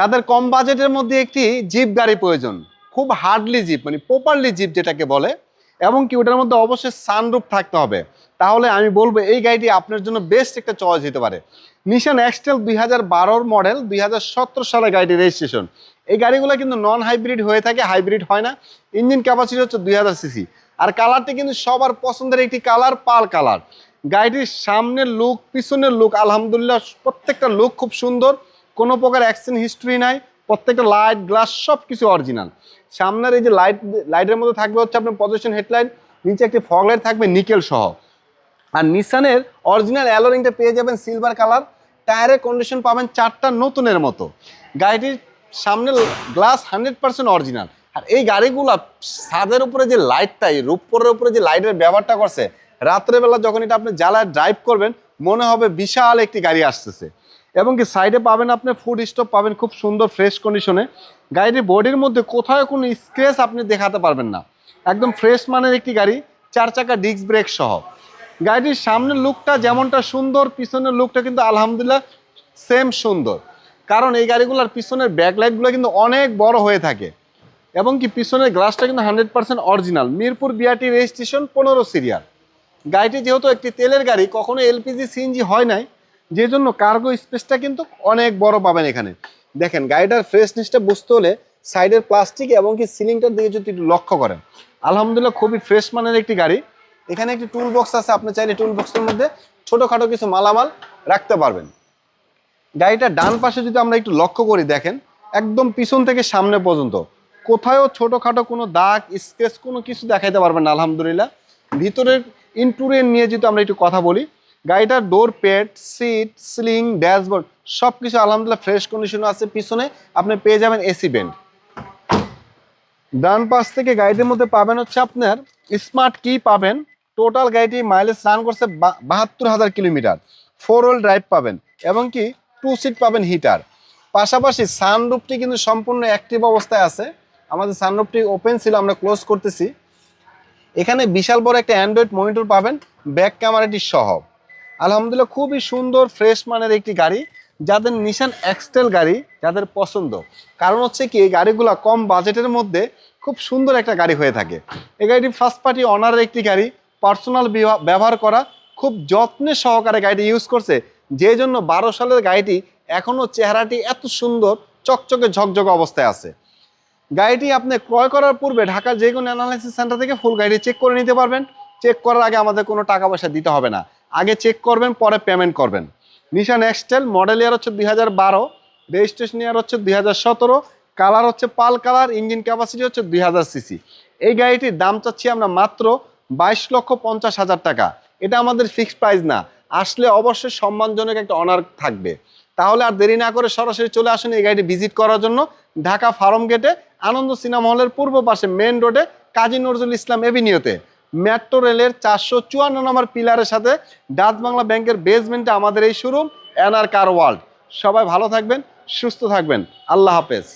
তাদের কম বাজেটের মধ্যে একটি জিপ গাড়ি প্রয়োজন। খুব হার্ডলি জিপ মানে প্রপারলি জিপ যেটাকে বলে, এবং কি ওটার মধ্যে অবশ্যই সানরুফ থাকতে হবে। তাহলে আমি বলব, এই গাড়িটি আপনার জন্য বেস্ট একটা চয়েস হতে পারে। নিশান এক্সটেল দুই হাজার বারোর মডেল দুই হাজার সতেরো সালে গাড়িটি রেজিস্ট্রেশন এই গাড়িগুলো কিন্তু নন হাইব্রিড হয়ে থাকে হাইব্রিড হয় না। ইঞ্জিন ক্যাপাসিটি হচ্ছে দুই হাজার সিসি আর কালারটি কিন্তু সবার পছন্দের একটি কালার পাল কালার গাড়িটির সামনের লুক পিছনের লুক আলহামদুলিল্লাহ, প্রত্যেকটা লুক খুব সুন্দর। কোনো প্রকার অ্যাক্সিডেন্ট হিস্ট্রি নাই, প্রত্যেকটা লাইট, গ্লাস সব কিছু অরিজিনাল। সামনের এই যে লাইট, লাইটের মধ্যে থাকবে হচ্ছে আপনার পজিশন হেডলাইট নিচে একটি ফগ লাইট থাকবে নিকেল সহ। আর নিসানের অরিজিনাল অ্যালোরিংটা পেয়ে যাবেন সিলভার কালার টায়ারের কন্ডিশন পাবেন চারটা নতুনের মতো। গাড়িটির সামনে গ্লাস হান্ড্রেড পার্সেন্ট অরিজিনাল আর এই গাড়িগুলো ছাদের উপরে যে লাইটটা এই রূপপুরের উপরে যে লাইটের ব্যবহারটা করছে, রাত্রেবেলা যখন এটা আপনি জ্বালায় ড্রাইভ করবেন, মনে হবে বিশাল একটি গাড়ি আসতেছে। এবং কি সাইডে পাবেন আপনি ফুড স্টপ পাবেন খুব সুন্দর ফ্রেশ কন্ডিশনে গাড়িটির বডির মধ্যে কোথাও কোনো স্ক্রেচ আপনি দেখাতে পারবেন না। একদম ফ্রেশ মানের একটি গাড়ি, চার চাকা ডিস্ক ব্রেক সহ। গাড়িটির সামনের লুকটা যেমনটা সুন্দর, পিছনের লুকটা কিন্তু আলহামদুলিল্লাহ সেম সুন্দর। কারণ এই গাড়িগুলোর পিছনের ব্যাকলাইটগুলো কিন্তু অনেক বড় হয়ে থাকে। এবং কি পিছনের গ্লাসটা কিন্তু hundred percent original Mirpur BRT registration পনেরো সিরিয়াল গাড়িটি যেহেতু একটি তেলের গাড়ি কখনো এলপিজি সিএনজি হয় নাই। যে জন্য কার্গো স্পেসটা কিন্তু অনেক বড় পাবেন এখানে। দেখেন, গাড়িটার ফ্রেশনেসটা বুঝতে হলে সাইডের প্লাস্টিক এবং কি সিলিংটার দিকে যদি একটু লক্ষ্য করেন, আলহামদুলিল্লাহ খুবই ফ্রেশ মানের একটি গাড়ি। এখানে একটি টুল বক্স আছে, আপনি চাইলে টুল বক্সের মধ্যে ছোটোখাটো কিছু মালামাল রাখতে পারবেন। গাড়িটা ডান পাশে যদি আমরা একটু লক্ষ্য করি, দেখেন, একদম পিছন থেকে সামনে পর্যন্ত। কোথাও ছোটোখাটো কোনো দাগ স্কেচ কোনো কিছু দেখাইতে পারবেন আলহামদুলিল্লাহ। ভিতরের ইন্টুরিয়ার নিয়ে যদি আমরা একটু কথা বলি গাড়িটার door pad seat sling dashboard সব কিছু আলহামদুলিল্লাহ ফ্রেশ কন্ডিশনে আছে পিছনে। আপনি পেয়ে যাবেন এসি বেন্ড ডান পাশ থেকে গাড়িটির মধ্যে পাবেন হচ্ছে আপনার স্মার্ট কি পাবেন। টোটাল গাড়িটি মাইলেজ রান করছে বাহাত্তর হাজার কিলোমিটার। ফোর হুইল ড্রাইভ পাবেন এবং কি টু সিট পাবেন হিটার পাশাপাশি সানরুফটি কিন্তু সম্পূর্ণ অ্যাক্টিভ অবস্থায় আছে। আমাদের সানরুফটি ওপেন ছিল, আমরা ক্লোজ করতেছি। এখানে বিশাল বড় একটা অ্যান্ড্রয়েড মনিটর পাবেন। ব্যাক ক্যামেরাটি সহ। আলহামদুলিল্লাহ, খুবই সুন্দর ফ্রেশ মানের একটি গাড়ি। যাদের নিশান এক্সটেল গাড়ি, যাদের পছন্দ। কারণ হচ্ছে কি, এই গাড়িগুলো কম বাজেটের মধ্যে খুব সুন্দর একটা গাড়ি হয়ে থাকে। এই গাড়িটি ফার্স্ট পার্টি অনারের একটি গাড়ি পার্সোনাল ব্যবহার করা, খুব যত্নে সহকারে গাড়িটি ইউজ করছে। যে জন্য বারো সালের গাড়িটি এখনও চেহারাটি এত সুন্দর, চকচকে, ঝকঝকে অবস্থায় আছে। গাড়িটি আপনি ক্রয় করার পূর্বে ঢাকার যে কোনো অ্যানালাইসিস সেন্টার থেকে ফুল গাড়িটি চেক করে নিতে পারবেন। চেক করার আগে আমাদের কোনো টাকা পয়সা দিতে হবে না। আগে চেক করবেন, পরে পেমেন্ট করবেন। নিশান এক্সটেল মডেল ইয়ার হচ্ছে দুই হাজার বারো রেজিস্ট্রেশন ইয়ার হচ্ছে দুই হাজার সতেরো কালার হচ্ছে পাল কালার ইঞ্জিন ক্যাপাসিটি হচ্ছে দুই হাজার সিসি। এই গাড়িটির দাম চাচ্ছি আমরা মাত্র বাইশ লক্ষ পঞ্চাশ হাজার টাকা। এটা আমাদের ফিক্সড প্রাইস না, আসলে অবশ্যই সম্মানজনক একটা অনার থাকবে। তাহলে আর দেরি না করে সরাসরি চলে আসুন এই গাড়িটি ভিজিট করার জন্য ঢাকা ফার্ম গেটে আনন্দ সিনেমা হলের পূর্ব পাশে মেন রোডে কাজী নজরুল ইসলাম এভিনিউতে মেট্রো রেলের চারশো চুয়ান্ন নম্বর পিলারের সাথে ডাচ বাংলা ব্যাংকের বেসমেন্টে আমাদের এই শোরুম এনআর কার ওয়ার্ল্ড সবাই ভালো থাকবেন, সুস্থ থাকবেন। আল্লাহ হাফেজ।